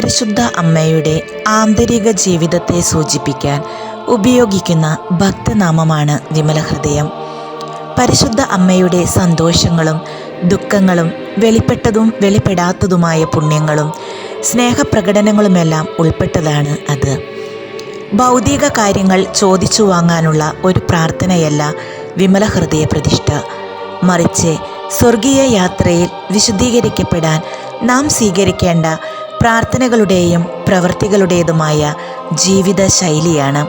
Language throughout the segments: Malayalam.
പരിശുദ്ധ അമ്മയുടെ ആന്തരിക ജീവിതത്തെ സൂചിപ്പിക്കാൻ ഉപയോഗിക്കുന്ന ഭക്തനാമമാണ് വിമലഹൃദയം. പരിശുദ്ധ അമ്മയുടെ സന്തോഷങ്ങളും ദുഃഖങ്ങളും വെളിപ്പെട്ടതും വെളിപ്പെടാത്തതുമായ പുണ്യങ്ങളും സ്നേഹപ്രകടനങ്ങളുമെല്ലാം ഉൾപ്പെട്ടതാണ് അത്. ഭൗതിക കാര്യങ്ങൾ ചോദിച്ചു വാങ്ങാനുള്ള ഒരു പ്രാർത്ഥനയല്ല വിമല ഹൃദയ പ്രതിഷ്ഠ. മറിച്ച് സ്വർഗീയ യാത്രയിൽ വിശുദ്ധീകരിക്കപ്പെടാൻ നാം സ്വീകരിക്കേണ്ട പ്രാർത്ഥനകളുടെയും പ്രവൃത്തികളുടേതുമായ ജീവിത ശൈലിയാണ്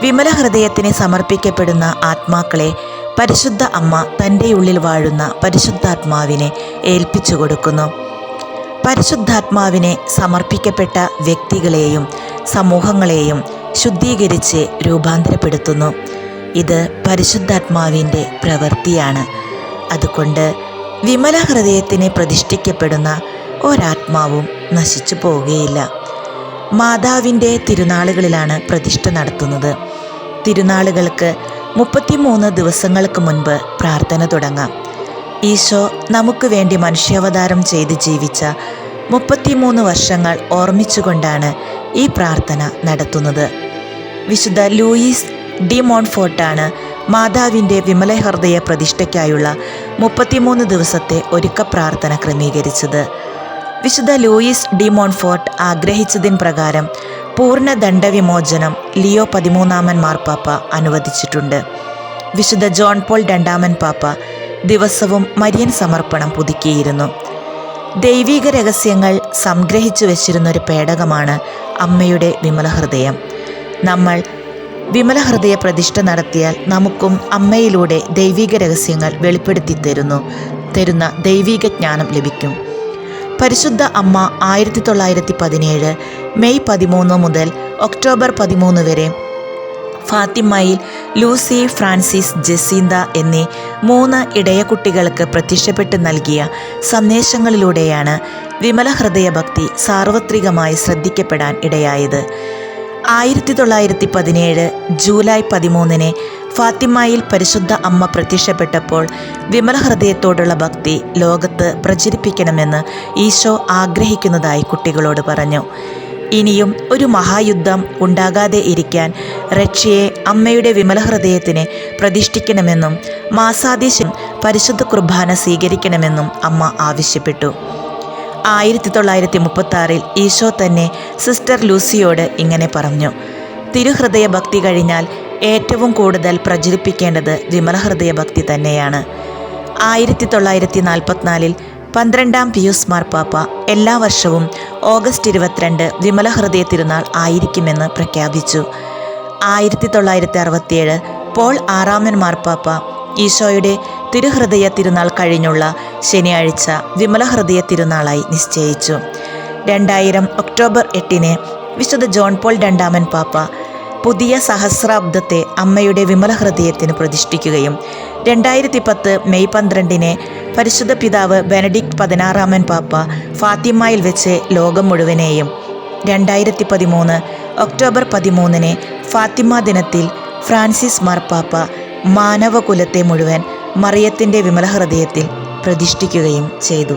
വിമല ഹൃദയത്തിന് സമർപ്പിക്കപ്പെടുന്ന ആത്മാക്കളെ പരിശുദ്ധ അമ്മ തന്റെ ഉള്ളിൽ വാഴുന്ന പരിശുദ്ധാത്മാവിനെ ഏൽപ്പിച്ചു കൊടുക്കുന്നു. പരിശുദ്ധാത്മാവിനെ സമർപ്പിക്കപ്പെട്ട വ്യക്തികളെയും സമൂഹങ്ങളെയും ശുദ്ധീകരിച്ച് രൂപാന്തരപ്പെടുത്തുന്നു. ഇത് പരിശുദ്ധാത്മാവിന്റെ പ്രവൃത്തിയാണ്. അതുകൊണ്ട് വിമല ഹൃദയത്തിന് പ്രതിഷ്ഠിക്കപ്പെടുന്ന ഒരാത്മാവും നശിച്ചു പോവുകയില്ല. മാതാവിന്റെ തിരുനാളുകളിലാണ് പ്രതിഷ്ഠ നടത്തുന്നത്. തിരുനാളുകൾക്ക് മുപ്പത്തിമൂന്ന് ദിവസങ്ങൾക്ക് മുൻപ് പ്രാർത്ഥന തുടങ്ങാം. ഈശോ നമുക്ക് വേണ്ടി മനുഷ്യാവതാരം ചെയ്ത് ജീവിച്ച മുപ്പത്തിമൂന്ന് വർഷങ്ങൾ ഓർമ്മിച്ചുകൊണ്ടാണ് ഈ പ്രാർത്ഥന നടത്തുന്നത്. വിശുദ്ധ ലൂയിസ് ഡി മോൺഫോർട്ടാണ് മാതാവിന്റെ വിമല ഹൃദയ പ്രതിഷ്ഠയ്ക്കായുള്ള മുപ്പത്തിമൂന്ന് ദിവസത്തെ ഒരുക്ക പ്രാർത്ഥന ക്രമീകരിച്ചത്. വിശുദ്ധ ലൂയിസ് ഡിമോൺഫോർട്ട് ആഗ്രഹിച്ചതിൻ പ്രകാരം പൂർണ ദണ്ഡവിമോചനം ലിയോ പതിമൂന്നാമൻ മാർപ്പാപ്പ അനുവദിച്ചിട്ടുണ്ട്. വിശുദ്ധ ജോൺ പോൾ രണ്ടാമൻ പാപ്പ ദിവസവും മരിയൻ സമർപ്പണം പുതുക്കിയിരുന്നു. ദൈവിക രഹസ്യങ്ങൾ സംഗ്രഹിച്ചു വച്ചിരുന്ന ഒരു പേടകമാണ് അമ്മയുടെ വിമല ഹൃദയം നമ്മൾ വിമല ഹൃദയ പ്രതിഷ്ഠ നടത്തിയാൽ നമുക്കും അമ്മയിലൂടെ ദൈവിക രഹസ്യങ്ങൾ വെളിപ്പെടുത്തി തരുന്നു തരുന്ന ദൈവിക ജ്ഞാനം ലഭിക്കും. പരിശുദ്ധ അമ്മ ആയിരത്തി തൊള്ളായിരത്തി പതിനേഴ് മെയ് പതിമൂന്ന് മുതൽ ഒക്ടോബർ പതിമൂന്ന് വരെ. ഫാത്തിമയിൽ ലൂസി ഫ്രാൻസിസ് ജസീന്ത എന്നീ മൂന്ന് ഇടയ കുട്ടികൾക്ക് പ്രത്യക്ഷപ്പെട്ട് നൽകിയ സന്ദേശങ്ങളിലൂടെയാണ് വിമല ഹൃദയഭക്തി സാർവത്രികമായി ശ്രദ്ധിക്കപ്പെടാൻ ഇടയായത്. ആയിരത്തി തൊള്ളായിരത്തി പതിനേഴ് ജൂലൈ പതിമൂന്നിന് ഫാത്തിമയിൽ പരിശുദ്ധ അമ്മ പ്രത്യക്ഷപ്പെട്ടപ്പോൾ വിമല ഹൃദയത്തോടുള്ള ഭക്തി ലോകത്ത് പ്രചരിപ്പിക്കണമെന്ന് ഈശോ ആഗ്രഹിക്കുന്നതായി കുട്ടികളോട് പറഞ്ഞു. ഇനിയും ഒരു മഹായുദ്ധം ഉണ്ടാകാതെ ഇരിക്കാൻ റഷ്യയെ അമ്മയുടെ വിമല ഹൃദയത്തിന് പ്രതിഷ്ഠിക്കണമെന്നും മാസാദിശൻ പരിശുദ്ധ കുർബാന സ്വീകരിക്കണമെന്നും അമ്മ ആവശ്യപ്പെട്ടു. ആയിരത്തി തൊള്ളായിരത്തി മുപ്പത്തി ഈശോ തന്നെ സിസ്റ്റർ ലൂസിയോട് ഇങ്ങനെ പറഞ്ഞു. തിരുഹൃദയ ഭക്തി കഴിഞ്ഞാൽ ഏറ്റവും കൂടുതൽ പ്രചരിപ്പിക്കേണ്ടത് വിമലഹൃദയ ഭക്തി തന്നെയാണ്. ആയിരത്തി തൊള്ളായിരത്തി നാൽപ്പത്തിനാലിൽ പന്ത്രണ്ടാം പിയൂസ് മാർപ്പാപ്പ എല്ലാ വർഷവും ഓഗസ്റ്റ് ഇരുപത്തിരണ്ട് വിമലഹൃദയ തിരുനാൾ ആയിരിക്കുമെന്ന് പ്രഖ്യാപിച്ചു. ആയിരത്തി തൊള്ളായിരത്തി അറുപത്തിയേഴ് പോൾ ആറാമൻ മാർപ്പാപ്പ ഈശോയുടെ തിരുഹൃദയ തിരുനാൾ കഴിഞ്ഞുള്ള ശനിയാഴ്ച വിമലഹൃദയ തിരുനാളായി നിശ്ചയിച്ചു. രണ്ടായിരം ഒക്ടോബർ എട്ടിന് വിശുദ്ധ ജോൺ പോൾ രണ്ടാമൻ പാപ്പ പുതിയ സഹസ്രാബ്ദത്തെ അമ്മയുടെ വിമല ഹൃദയത്തിന് പ്രതിഷ്ഠിക്കുകയും രണ്ടായിരത്തി പത്ത് മെയ് പന്ത്രണ്ടിന് പരിശുദ്ധ പിതാവ് ബെനഡിക്ട് പതിനാറാമൻ പാപ്പ ഫാത്തിമയിൽ വെച്ച് ലോകം മുഴുവനെയും രണ്ടായിരത്തി പതിമൂന്ന് ഒക്ടോബർ പതിമൂന്നിന് ഫാത്തിമ ദിനത്തിൽ ഫ്രാൻസിസ് മാർപ്പാപ്പ മാനവകുലത്തെ മുഴുവൻ മറിയത്തിന്റെ വിമല ഹൃദയത്തിൽ പ്രതിഷ്ഠിക്കുകയും ചെയ്തു.